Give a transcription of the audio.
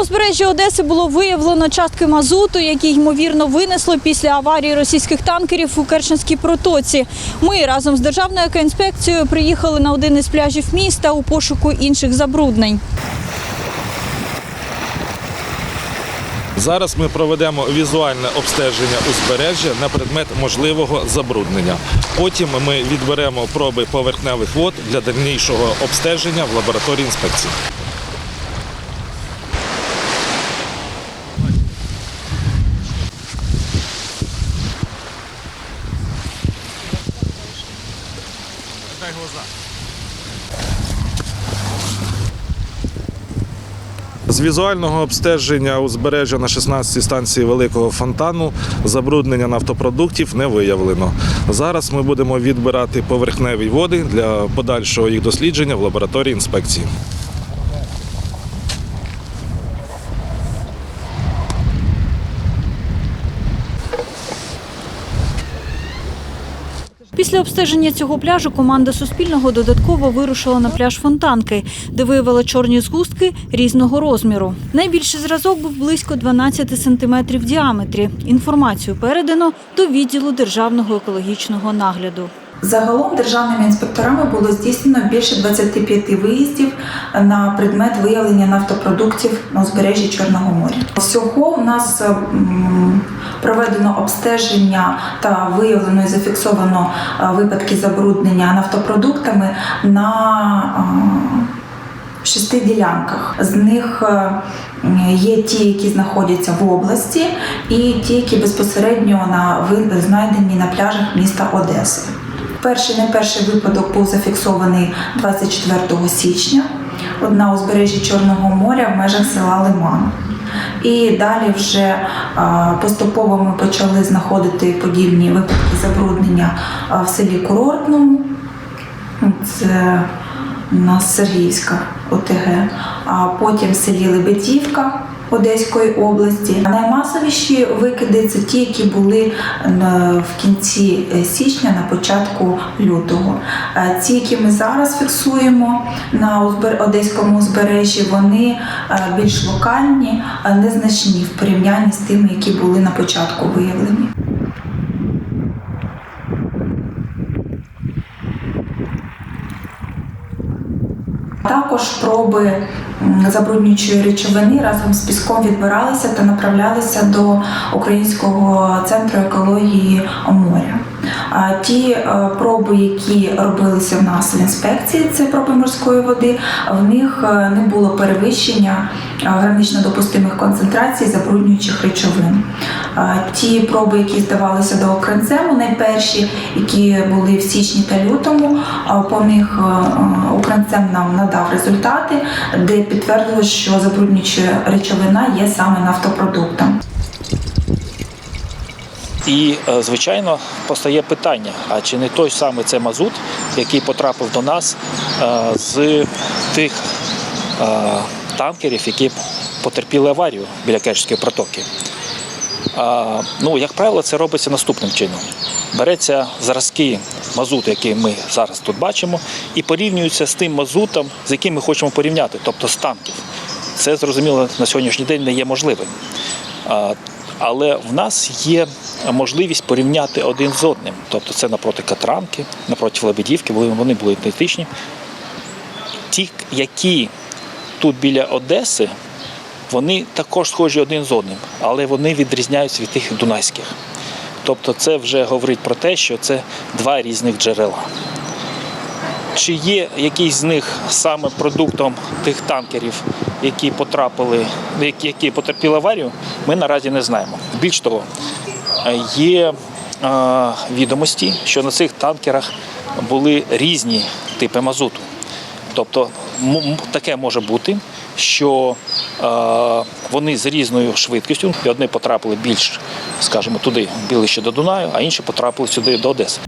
Узбережжі Одеси було виявлено частки мазуту, які ймовірно винесло після аварії російських танкерів у Керченській протоці. Ми разом з державною екоінспекцією приїхали на один із пляжів міста у пошуку інших забруднень. Зараз ми проведемо візуальне обстеження узбережжя на предмет можливого забруднення. Потім ми відберемо проби поверхневих вод для дальнішого обстеження в лабораторії інспекції. З візуального обстеження узбережжя на 16 станції Великого фонтану забруднення нафтопродуктів не виявлено. Зараз ми будемо відбирати поверхневі води для подальшого їх дослідження в лабораторії інспекції. Після обстеження цього пляжу команда Суспільного додатково вирушила на пляж Фонтанки, де виявила чорні згустки різного розміру. Найбільший зразок був близько 12 сантиметрів в діаметрі. Інформацію передано до відділу державного екологічного нагляду. Загалом державними інспекторами було здійснено більше 25 виїздів на предмет виявлення нафтопродуктів на узбережжі Чорного моря. Всього у нас проведено обстеження та виявлено і зафіксовано е, випадки забруднення нафтопродуктами на е, шести ділянках. З них е, є ті, які знаходяться в області, і ті, які безпосередньо на знайдені на пляжах міста Одеси. Перший не перший випадок був зафіксований 24 січня одна на узбережжі Чорного моря в межах села Лиман. І далі вже поступово ми почали знаходити подібні випадки забруднення в селі Курортному. Це у нас Сергіївська ОТГ, а потім в селі Лебедівка Одеської області. Наймасовіші викиди це ті, які були в кінці е, січня, на початку лютого. Е, Ті, які ми зараз фіксуємо на Одеському узбережжі, вони е, більш локальні, незначні в порівнянні з тими, які були на початку виявлені. Також проби забруднюючої речовини разом з піском відбиралися та направлялися до Українського центру екології моря. А Ті е, проби, які робилися в нас в інспекції, це проби морської води, в них е, не було перевищення е, гранично допустимих концентрацій забруднюючих речовин. Ті проби, які здавалися до Окренцему, найперші, які були в січні та лютому, по них е, нам надав результати, де підтвердилось, що забруднююча речовина є саме нафтопродуктом. І, е, звичайно, постає питання: а чи не той самий це мазут, який потрапив до нас е, з тих е, танкерів, які потерпіли аварію біля Керченської протоки? Ну, як правило, це робиться наступним чином: береться зразки мазуту, який ми зараз тут бачимо, і порівнюються з тим мазутом, з яким ми хочемо порівняти, тобто з танків. Це зрозуміло на сьогоднішній день не є можливим. Але в нас є можливість порівняти один з одним. Тобто це напроти Катранки, напроти Лебедівки, вони були ідентичні. Ті, які тут біля Одеси, вони також схожі один з одним, але вони відрізняються від тих дунайських. Тобто це вже говорить про те, що це два різних джерела. Чи є якийсь з них саме продуктом тих танкерів, які потрапили, які, потерпіли аварію, ми наразі не знаємо. Більш того, є е, відомості, що на цих танкерах були різні типи мазуту. Тобто таке може бути, що е, вони з різною швидкістю, і одні потрапили більш, скажімо, туди, ближче до Дунаю, а інші потрапили сюди до Одеси.